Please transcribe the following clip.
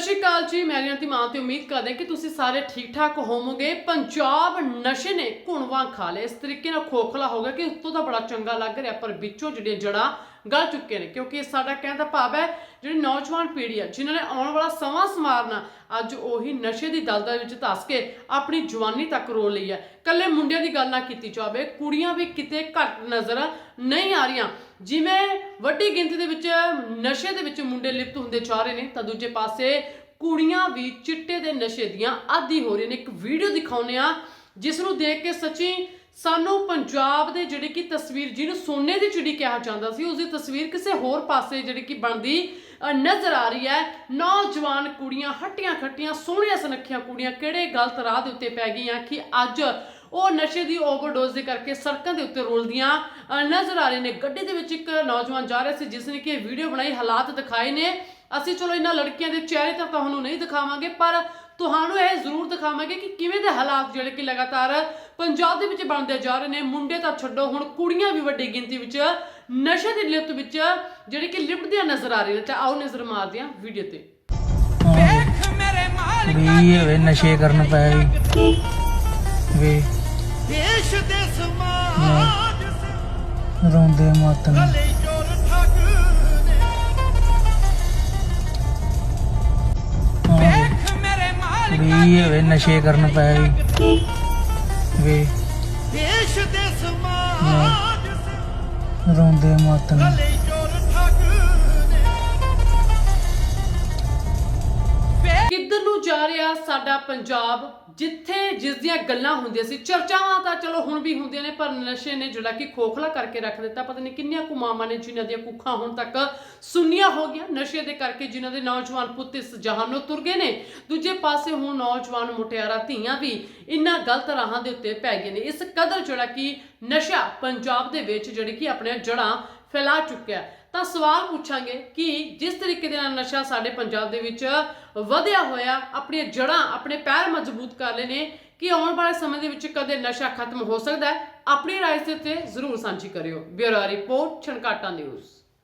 ਸਤਿ ਸ਼੍ਰੀ ਅਕਾਲ ਜੀ, ਮੈਂ ਰਿਆਂ ਦੀ ਮਾਂ ਤੇ ਉਮੀਦ ਕਰਦੇ ਕਿ ਤੁਸੀਂ ਸਾਰੇ ਠੀਕ ਠਾਕ ਹੋਵੋਗੇ। ਪੰਜਾਬ ਨਸ਼ੇ ਨੇ ਘੁਣਵਾਂ ਖਾ ਲਿਆ ਇਸ ਤਰੀਕੇ ਨਾਲ ਖੋਖਲਾ ਹੋ ਗਿਆ ਕਿ ਉੱਤੋਂ ਤਾਂ ਬੜਾ ਚੰਗਾ ਲੱਗ ਰਿਹਾ, ਪਰ ਵਿੱਚੋਂ ਜਿਹੜੀਆਂ ਜੜਾਂ ਗਲ ਚੁੱਕੇ ਨੇ, ਕਿਉਂਕਿ ਇਹ ਸਾਡਾ ਕਹਿਣ ਦਾ ਭਾਵ ਹੈ, ਜਿਹੜੀ ਨੌਜਵਾਨ ਪੀੜ੍ਹੀ ਹੈ ਜਿਨ੍ਹਾਂ ਨੇ ਆਉਣ ਵਾਲਾ ਸਮਾਂ ਸਮਾਰਨਾ ਅੱਜ ਉਹੀ ਨਸ਼ੇ ਦੀ ਦਲਦਲ ਵਿੱਚ ਧੱਸ ਕੇ ਆਪਣੀ ਜਵਾਨੀ ਤੱਕ ਰੋ ਲਈ ਹੈ ਕੱਲੇ ਮੁੰਡਿਆਂ ਦੀ ਗੱਲ ਨਾ ਕੀਤੀ ਜਾਵੇ, ਕੁੜੀਆਂ ਵੀ ਕਿਤੇ ਘੱਟ ਨਜ਼ਰ ਨਹੀਂ ਆ ਰਹੀਆਂ। ਜਿਵੇਂ ਵੱਡੀ ਗਿਣਤੀ ਦੇ ਵਿੱਚ ਨਸ਼ੇ ਦੇ ਵਿੱਚ ਮੁੰਡੇ ਲਿਪਤ ਹੁੰਦੇ ਜਾ ਰਹੇ ਨੇ, ਤਾਂ ਦੂਜੇ ਪਾਸੇ ਕੁੜੀਆਂ ਵੀ ਚਿੱਟੇ ਦੇ ਨਸ਼ੇ ਦੀਆਂ ਆਦੀ ਹੋ ਰਹੀਆਂ ਨੇ। ਇੱਕ ਵੀਡੀਓ ਦਿਖਾਉਂਦੇ ਆ ਜਿਸ ਨੂੰ ਦੇਖ ਕੇ ਸੱਚੀ ਸਾਨੂੰ ਪੰਜਾਬ ਦੇ ਜਿਹੜੀ ਕਿ ਤਸਵੀਰ ਜਿਹਨੂੰ ਸੋਨੇ ਦੀ ਚਿੜੀ ਕਿਹਾ ਜਾਂਦਾ ਸੀ ਉਸ ਦੀ ਤਸਵੀਰ ਕਿਸੇ ਹੋਰ ਪਾਸੇ ਜਿਹੜੀ ਕਿ ਬਣਦੀ ਨਜ਼ਰ ਆ ਰਹੀ ਹੈ। ਨੌਜਵਾਨ ਕੁੜੀਆਂ ਹੱਟੀਆਂ ਖੱਟੀਆਂ, ਸੋਹਣੀਆਂ ਸੁਨੱਖੀਆਂ ਕੁੜੀਆਂ ਕਿਹੜੇ ਗਲਤ ਰਾਹ ਦੇ ਉੱਤੇ ਪੈ ਗਈਆਂ ਕਿ ਅੱਜ ਉਹ ਨਸ਼ੇ ਦੀ ਓਵਰਡੋਜ਼ ਦੇ ਕਰਕੇ ਸੜਕਾਂ ਦੇ ਉੱਤੇ ਰੋਲਦੀਆਂ ਨਜ਼ਰ ਆ ਰਹੇ ਨੇ। ਗੱਡੀ ਦੇ ਵਿੱਚ ਇੱਕ ਨੌਜਵਾਨ ਜਾ ਰਿਹਾ ਸੀ ਜਿਸ ਨੇ ਕਿ ਇਹ ਵੀਡੀਓ ਬਣਾਈ ਹਾਲਾਤ ਦਿਖਾਏ ਨੇ। ਅਸੀਂ ਚਲੋ ਇਹਨਾਂ ਲੜਕੀਆਂ ਦੇ ਚਿਹਰੇ ਤਾਂ ਤੁਹਾਨੂੰ ਨਹੀਂ ਦਿਖਾਵਾਂਗੇ ਪਰ ਤੁਹਾਨੂੰ ਇਹ ਜ਼ਰੂਰ ਦਿਖਾਵਾਂਗੇ ਕਿ ਕਿਵੇਂ ਦੇ ਹਾਲਾਤ ਜਿਹੜੇ ਕਿ ਲਗਾਤਾਰ ਪੰਜਾਬ ਦੇ ਵਿੱਚ ਬਣਦੇ ਜਾ ਰਹੇ ਨੇ। ਮੁੰਡੇ ਤਾਂ ਛੱਡੋ ਹੁਣ ਕੁੜੀਆਂ ਵੀ ਵੱਡੀ ਗਿਣਤੀ ਵਿੱਚ ਨਸ਼ੇ ਦੀ ਲਿਪਤ ਵਿੱਚ ਜਿਹੜੇ ਕਿ ਲਿਪਟਦੀਆਂ ਨਜ਼ਰ ਆ ਰਹੀਆਂ ਨੇ। ਤਾਂ ਆਓ ਨਜ਼ਰ ਮਾਰਦੇ ਹਾਂ ਵੀਡੀਓ ਤੇ। ਵੇਖ ਮੇਰੇ ਮਾਲਕਾ ਵੀ ਨਸ਼ੇ ਕਰਨ ਪਏ ਵੀ ਵੇ। ਦੇਸ਼ ਦੇ ਸਮਾਜ ਰੋਂਦੇ ਮਾਤਨ ਗਲੇ ਚੋਰ ਠੱਗ ਨੇ ਵੇਖ ਮੇਰੇ ਮਾਲਕਾ ਵੀ ਹੋਵੇ ਨਸ਼ੇ ਕਰਨ ਪਏ ਵੀ ਵੇ। ਦੇਸ਼ ਦੇ ਸਮਾਜ ਰੋਂਦੇ ਮਾਤਨ ਗਲੇ ਨੂੰ ਜਾ ਰਿਹਾ ਸਾਡਾ ਪੰਜਾਬ ਜਿੱਥੇ ਜਿਸ ਦੀਆਂ ਗੱਲਾਂ ਹੁੰਦੀਆਂ ਸੀ, ਚਰਚਾਵਾਂ ਤਾਂ ਚਲੋ ਹੁਣ ਵੀ ਹੁੰਦੀਆਂ ਨੇ, ਪਰ ਨਸ਼ੇ ਨੇ ਜਿਹੜਾ ਕਿ ਖੋਖਲਾ ਕਰਕੇ ਰੱਖ ਦਿੱਤਾ। ਪਤਾ ਨਹੀਂ ਕਿੰਨੀਆਂ ਕੁਮਾਵਾਂ ਨੇ ਜਿਨ੍ਹਾਂ ਦੀਆਂ ਕੁੱਖਾਂ ਹੁਣ ਤੱਕ ਸੁੰਨੀਆਂ ਹੋ ਗਈਆਂ। ਨਸ਼ੇ ਦੇ ਕਰਕੇ ਜਿਨ੍ਹਾਂ ਦੇ ਨੌਜਵਾਨ ਪੁੱਤ ਇਸ ਜਹਾਨ ਨੂੰ ਤੁਰ ਗਏ ਨੇ। ਦੂਜੇ ਪਾਸੇ ਹੁਣ ਨੌਜਵਾਨ ਮੁਟਿਆਰਾਂ, ਧੀਆਂ ਵੀ ਇਨ੍ਹਾਂ ਗਲਤ ਰਾਹਾਂ ਦੇ ਉੱਤੇ ਪੈ ਗਏ ਨੇ। ਇਸ ਕਦਰ ਜਿਹੜਾ ਕਿ ਨਸ਼ਾ ਪੰਜਾਬ ਦੇ ਵਿੱਚ ਜਿਹੜੀ ਕਿ ਆਪਣੀਆਂ ਜੜ੍ਹਾਂ ਫੈਲਾ ਚੁੱਕਿਆ। ਤਾਂ ਸਵਾਲ ਪੁੱਛਾਂਗੇ ਕਿ ਜਿਸ ਤਰੀਕੇ ਦੇ ਨਾਲ ਨਸ਼ਾ ਸਾਡੇ ਪੰਜਾਬ ਦੇ ਵਿੱਚ ਵਧਿਆ ਹੋਇਆ, ਆਪਣੀਆਂ ਜੜ੍ਹਾਂ ਆਪਣੇ ਪੈਰ ਮਜ਼ਬੂਤ ਕਰ ਲਏ ਨੇ, ਕਿ ਆਉਣ ਵਾਲੇ ਸਮੇਂ ਦੇ ਵਿੱਚ ਕਦੇ ਨਸ਼ਾ ਖਤਮ ਹੋ ਸਕਦਾ ਹੈ, ਆਪਣੀ ਰਾਏ ਦੇ ਉੱਤੇ ਜ਼ਰੂਰ ਸਾਂਝੀ ਕਰਿਓ। Bureau report, Chhankata news.